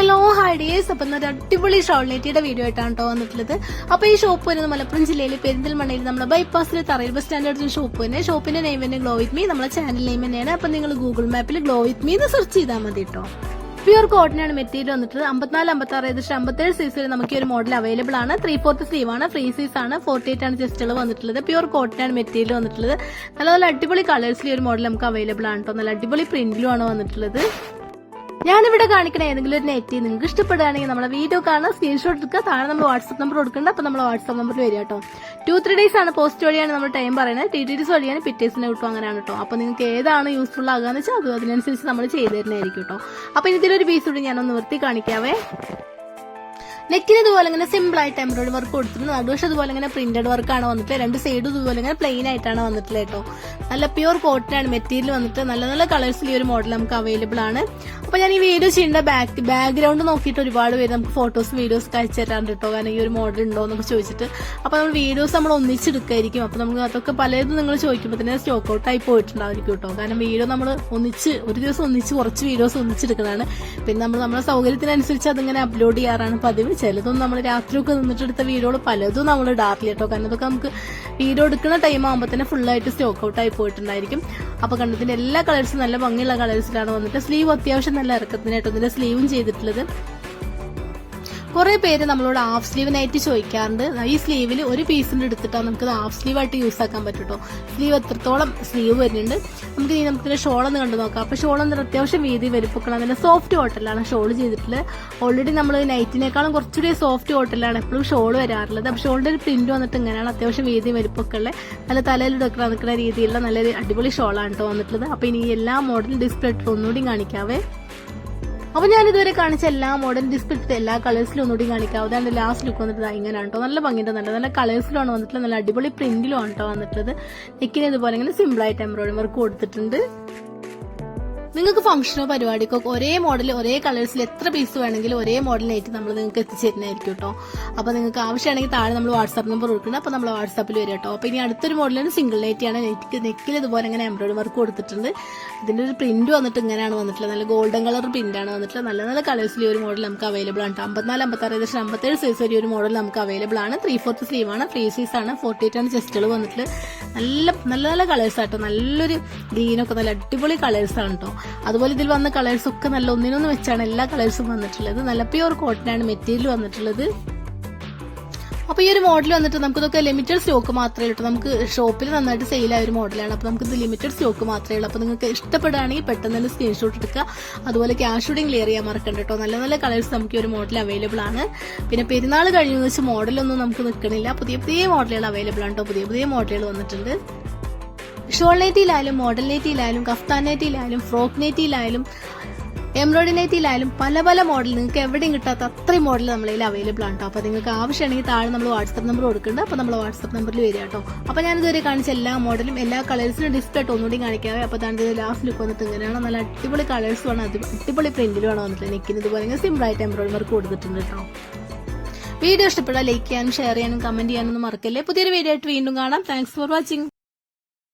Hello hi dears അപ്പം ഒരു അടിപൊളി ഷോൾനേറ്റിയുടെ വീഡിയോ ആയിട്ടാണ് കേട്ടോ വന്നിട്ടുള്ളത്. അപ്പോൾ ഈ ഷോപ്പ് വരുന്നത് മലപ്പുറം ജില്ലയിൽ പെരിന്തൽമണ്ണയിൽ നമ്മുടെ ബൈപ്പാസിൽ തറയിൽ ബസ് സ്റ്റാൻഡ് ഷോപ്പ് തന്നെ. ഷോപ്പിന്റെ നെയിം തന്നെ ഗ്ലോ വിത്ത് മീ നമ്മുടെ ചാനൽ നെയിം തന്നെയാണ്. അപ്പം നിങ്ങൾ ഗൂഗിൾ മാപ്പിൽ ഗ്ലോ വിത്ത് മീ എന്ന് സെർച്ച് ചെയ്താൽ മതി കേട്ടോ പ്യൂർ കോട്ടനാണ് മെറ്റീരിയൽ വന്നിട്ട് അമ്പത്തിനാല് അമ്പത്തി ആറ് ഏകദേശം അമ്പത്തേഴ് സൈസിൽ നമുക്ക് ഒരു മോഡൽ അവൈലബിൾ ആണ്. ത്രീ ഫോർത്ത് സ്ലീവ് ആണ്. ഫ്രീ സൈസ് ആണ്. ഫോർട്ടി എയ്റ്റ് ആണ് ചെസ്റ്റുകൾ വന്നിട്ടുള്ളത്. പ്യൂർ കോട്ടനാണ് മെറ്റീരിയൽ വന്നിട്ടുള്ളത്. നല്ല നല്ല അടിപൊളി കളേഴ്സിൽ ഒരു മോഡൽ നമുക്ക് അവൈലബിൾ ആണ് കേട്ടോ നല്ല അടിപൊളി പ്രിന്റിലും ആണ് വന്നിട്ടുള്ളത്. ഞാനിവിടെ കാണിക്കുന്ന ഏതെങ്കിലും ഒരു നെറ്റി നിങ്ങൾക്ക് ഇഷ്ടപ്പെടുകയാണെങ്കിൽ നമ്മുടെ വീഡിയോ കാണാൻ സ്ക്രീൻഷോട്ട് എടുക്കുക താഴെ നമ്മൾ വാട്സ്ആപ്പ് നമ്പർ കൊടുക്കേണ്ട അപ്പോൾ നമ്മൾ വാട്സ്ആപ്പ് നമ്പറിൽ വരിക കേട്ടോ. ടു ത്രീ ഡേയ്സ് ആണ് പോസ്റ്റ് വഴിയാണ് നമ്മൾ ടൈം പറയുന്നത് ടി ടി ഡിസ് വഴിയാണ് പിറ്റേഴ്സിനെ കിട്ടും അങ്ങനെയാണ് കേട്ടോ. അപ്പോൾ നിങ്ങൾക്ക് ഏതാണ് യൂസ്ഫുൾ ആകാന്ന് വെച്ചാൽ അത് അതിനനുസരിച്ച് നമ്മൾ ചെയ്തു തരുന്നതായിരിക്കും കേട്ടോ. അപ്പോൾ ഇതിലൊരു പീസ് കൂടി ഞാനൊന്ന് നിർത്തി കാണിക്കാവേ. നെക്കിന് ഇതുപോലെ ഇങ്ങനെ സിമ്പിൾ ആയിട്ട് എംബ്രോയിഡറി വർക്ക് കൊടുത്തിട്ടുണ്ട്. നടുവശം ഇതുപോലെ ഇങ്ങനെ പ്രിന്റഡ് വർക്കാണ് വന്നിട്ട് രണ്ട് സൈഡും ഇതുപോലെ ഇങ്ങനെ പ്ലെയിൻ ആയിട്ടാണ് വന്നിട്ടുള്ളത് കേട്ടോ. നല്ല പ്യൂർ കോട്ടനാണ് മെറ്റീരിയൽ വന്നിട്ട് നല്ല നല്ല കളേഴ്സിൽ ഈ ഒരു മോഡൽ നമുക്ക് അവൈലബിൾ ആണ്. അപ്പൊ ഞാൻ ഈ വീഡിയോ ചെയ്യേണ്ട ബാക്ക് ബാക്ക്ഗ്രൗണ്ട് നോക്കിയിട്ട് ഒരുപാട് പേര് നമുക്ക് ഫോട്ടോസ് വീഡിയോസ് അയച്ചു തരാറുണ്ട് കേട്ടോ. കാരണം ഈ ഒരു മോഡൽ ഉണ്ടോ എന്നൊക്കെ ചോദിച്ചിട്ട്. അപ്പൊ നമ്മൾ വീഡിയോസ് നമ്മൾ ഒന്നിച്ചെടുക്കായിരിക്കും. അപ്പൊ നമുക്ക് അതൊക്കെ പലതും നിങ്ങൾ ചോദിക്കുമ്പോൾ തന്നെ സ്റ്റോക്ക് ഔട്ട് ആയി പോയിട്ടുണ്ടായിരിക്കും കേട്ടോ. കാരണം വീഡിയോ നമ്മൾ ഒന്നിച്ച് ഒരു ദിവസം ഒന്നിച്ച് കുറച്ച് വീഡിയോസ് ഒന്നിച്ചെടുക്കുന്നതാണ്. പിന്നെ നമ്മൾ നമ്മുടെ സൗകര്യത്തിനനുസരിച്ച് അതിങ്ങനെ അപ്ലോഡ് ചെയ്യാറാണ് പതിവ്. ചിലതൊന്നും നമ്മൾ രാത്രിയൊക്കെ നിന്നിട്ടെടുത്ത വീഡിയോകൾ പലതും നമ്മൾ ഇടാറില്ല കേട്ടോ. കാരണം അതൊക്കെ നമുക്ക് വീഡിയോ എടുക്കുന്ന ടൈം ആകുമ്പോൾ തന്നെ ഫുള്ളായിട്ട് സ്റ്റോക്ക് ഔട്ട് ആയി പോയിട്ടുണ്ടായിരിക്കും. അപ്പൊ കണ്ടതിന്റെ എല്ലാ കളേഴ്സും നല്ല ഭംഗിയുള്ള കളേഴ്സിലാണ് വന്നിട്ട് സ്ലീവ് അത്യാവശ്യം നല്ല ഇറക്കത്തിനായിട്ട് ഇതിന്റെ സ്ലീവും ചെയ്തിട്ടുള്ളത്. കുറെ പേര് നമ്മളോട് ഹാഫ് സ്ലീവ് നൈറ്റ് ചോദിക്കാറുണ്ട്. ഈ സ്ലീവിൽ ഒരു പീസിന്റെ എടുത്തിട്ടാണ് നമുക്ക് ഹാഫ് സ്ലീവ് ആയിട്ട് യൂസ് ആക്കാൻ പറ്റും സ്ലീവ് എത്രത്തോളം സ്ലീവ് വരുന്നുണ്ട്. നമുക്ക് ഇനി നമുക്ക് ഷോൾ ഒന്ന് കണ്ടു നോക്കാം. അപ്പൊ ഷോൾ എന്ന് അത്യാവശ്യം വീതി വലുപ്പൊക്കെ അതിന്റെ സോഫ്റ്റ് കോട്ടലാണ് ഷോൾ ചെയ്തിട്ടുള്ളത്. ഓൾറെഡി നമ്മൾ നൈറ്റിനേക്കാളും കുറച്ചുകൂടി സോഫ്റ്റ് കോട്ടലാണ് എപ്പോഴും ഷോൾ വരാറുള്ളത്. അപ്പൊ ഷോളിന്റെ ഒരു പ്രിന്റ് വന്നിട്ട് ഇങ്ങനെയാണ് അത്യാവശ്യം വീതി വലുപ്പൊക്കെ ഉള്ള നല്ല തലയിൽ നിൽക്കുന്ന രീതിയിലുള്ള നല്ലൊരു അടിപൊളി ഷോളാണ് കേട്ടോ വന്നിട്ടുള്ളത്. അപ്പൊ ഇനി എല്ലാ മോഡൽ ഡിസ്പ്ലേ ഒന്നുകൂടി കാണിക്കാവേ. അപ്പൊ ഞാൻ ഇതുവരെ കാണിച്ച എല്ലാ മോഡൽ ഡിസ്ക്രിപ്റ്റ് എല്ലാ കളേഴ്സിലും ഒന്നുകൂടി കാണിക്കാം. അതാണ് ലാസ്റ്റ് ലുക്ക് വന്നിട്ട് ഇങ്ങനെയാണ് കേട്ടോ നല്ല ഭംഗിയുടെ നല്ല നല്ല കളേഴ്സിലാണ് വന്നിട്ടുള്ളത്. നല്ല അടിപൊളി പ്രിന്റിലും ആണ് കേട്ടോ വന്നിട്ടുള്ളത്. നെക്കിന് ഇതുപോലെ ഇങ്ങനെ സിമ്പിൾ ആയിട്ട് എംബ്രോയിഡറി വർക്ക് കൊടുത്തിട്ടുണ്ട്. നിങ്ങൾക്ക് ഫംഗ്ഷനോ പരിപാടിക്കോ ഒരേ മോഡൽ ഒരേ കളേഴ്സിൽ എത്ര പീസ് വേണമെങ്കിലും ഒരേ മോഡലിനായിട്ട് നമ്മൾ നിങ്ങൾക്ക് എത്തിച്ചേരുന്നതായിരിക്കും കേട്ടോ അപ്പോൾ നിങ്ങൾക്ക് ആവശ്യമാണെങ്കിൽ താഴെ നമ്മൾ വാട്സാപ്പ് നമ്പർ കൊടുക്കണം അപ്പോൾ നമ്മൾ വാട്സാപ്പിൽ വരും കേട്ടോ അപ്പോൾ ഇനി അടുത്തൊരു മോഡലാണ് സിംഗിൾ നൈറ്റിയാണ് നെറ്റിക്ക് നെക്കിൽ ഇതുപോലെ ഇങ്ങനെ എംബ്രോയിഡറി വർക്ക് കൊടുത്തിട്ടുണ്ട്. ഇതിന്റെ ഒരു പ്രിന്റ് വന്നിട്ട് ഇങ്ങനെയാണ് വന്നിട്ടുള്ളത്. നല്ല ഗോൾഡൻ കളർ പ്രിന്റാണ് വന്നിട്ടുള്ളത്. നല്ല നല്ല കളേഴ്സിൽ ഒരു മോഡൽ നമുക്ക് അവൈലബിൾ ആണ് അമ്പത്തിനാല് അമ്പത്താറ് ഏകദേശം അമ്പത്തേഴ് സൈസ് വരെ ഒരു മോഡൽ നമുക്ക് അവൈലബിൾ ആണ്. ത്രീ ഫോർത്ത് സ്ലീവ് ആണ്. ത്രീ സൈസ് ആണ്. ഫോർട്ടി എയ്റ്റ് ആണ് ചെസ്റ്റുകൾ വന്നിട്ട് നല്ല നല്ല നല്ല കളേഴ്സ് ആട്ടോ നല്ലൊരു ഗ്രീനൊക്കെ നല്ല അടിപൊളി കളേഴ്സ് ആണ് കേട്ടോ അതുപോലെ ഇതിൽ വന്ന കളേഴ്സ് ഒക്കെ നല്ല ഒന്നിനൊന്ന് വെച്ചാണ് എല്ലാ കളേഴ്സും വന്നിട്ടുള്ളത്. നല്ല പ്യൂർ കോട്ടനാണ് മെറ്റീരിയൽ വന്നിട്ടുള്ളത്. അപ്പോൾ ഈ ഒരു മോഡൽ വന്നിട്ട് നമുക്ക് ഇതൊക്കെ ലിമിറ്റഡ് സ്റ്റോക്ക് മാത്രമേ ഉള്ളൂ. നമുക്ക് ഷോപ്പിൽ നന്നായിട്ട് സെയിൽ ആയ ഒരു മോഡലാണ് അപ്പോൾ നമുക്ക് ഇത് ലിമിറ്റഡ് സ്റ്റോക്ക് മാത്രമേ ഉള്ളൂ. അപ്പോൾ നിങ്ങൾക്ക് ഇഷ്ടപ്പെടുകയാണെങ്കിൽ പെട്ടെന്ന് തന്നെ സ്ക്രീൻഷോട്ട് എടുക്കുക. അതുപോലെ ക്യാഷ് ഷൂട്ടിംഗ് ക്ലിയർ ചെയ്യാൻ മറക്കണ്ട കേട്ടോ. നല്ല നല്ല കളേഴ്സ് നമുക്ക് ഈ ഒരു മോഡൽ അവൈലബിൾ ആണ്. പിന്നെ പെരുന്നാൾ കഴിഞ്ഞു വെച്ച് മോഡലൊന്നും നമുക്ക് നിൽക്കണില്ല പുതിയ പുതിയ മോഡലുകൾ അവൈലബിൾ ആണ് കേട്ടോ. പുതിയ പുതിയ മോഡലുകൾ വന്നിട്ടുണ്ട്. ഷോൾ നെറ്റിയിലായാലും മോഡൽ നെറ്റിയിലായാലും കഫ്താൻ നെറ്റിയിലായാലും ഫ്രോക്ക് നെറ്റിയിലായാലും എംബ്രോയിഡറി നെറ്റിയിലായാലും പല പല മോഡൽ നിങ്ങൾക്ക് എവിടെയും കിട്ടാത്ത അത്രയും മോഡൽ നമ്മളതിൽ അവൈലബിൾ ആണ് കേട്ടോ. അപ്പോൾ നിങ്ങൾക്ക് ആവശ്യമാണെങ്കിൽ താഴെ നമ്മൾ വാട്സപ്പ് നമ്പർ കൊടുക്കുന്നുണ്ട്. അപ്പോൾ നമ്മൾ വാട്സപ്പ് നമ്പറിൽ വരിക കേട്ടോ. അപ്പോൾ ഞാനിതുവരെ കാണിച്ച എല്ലാ മോഡലും എല്ലാ കളേഴ്സിനും ഡിസ്പ്ലേ ആയിട്ട് ഒന്നുകൂടി കാണിക്കാവേ. അപ്പോൾ താണ്ട് ലാസ്റ്റ് ലുക്ക് വന്നിട്ട് ഇങ്ങനെയാണ്. നല്ല അടിപൊളി കളേഴ്സുമാണ് അത് അടിപൊളി പ്രിന്റിൽ പ്രിന്റിലുമാണ് വന്നിട്ട്. നെക്കിന് ഇതുപോലെ സിമ്പിളായിട്ട് എംബ്രോയിഡറി വർക്ക് കൊടുത്തിട്ടുണ്ട് കേട്ടോ. വീഡിയോ ഇഷ്ടപ്പെട്ടാൽ ലൈക്ക് ചെയ്യാനും ഷെയർ ചെയ്യാനും കമന്റ് ചെയ്യാനൊന്നും മറക്കല്ലേ. പുതിയൊരു വീഡിയോ ആയിട്ട് വീണ്ടും കാണാം. Thanks for watching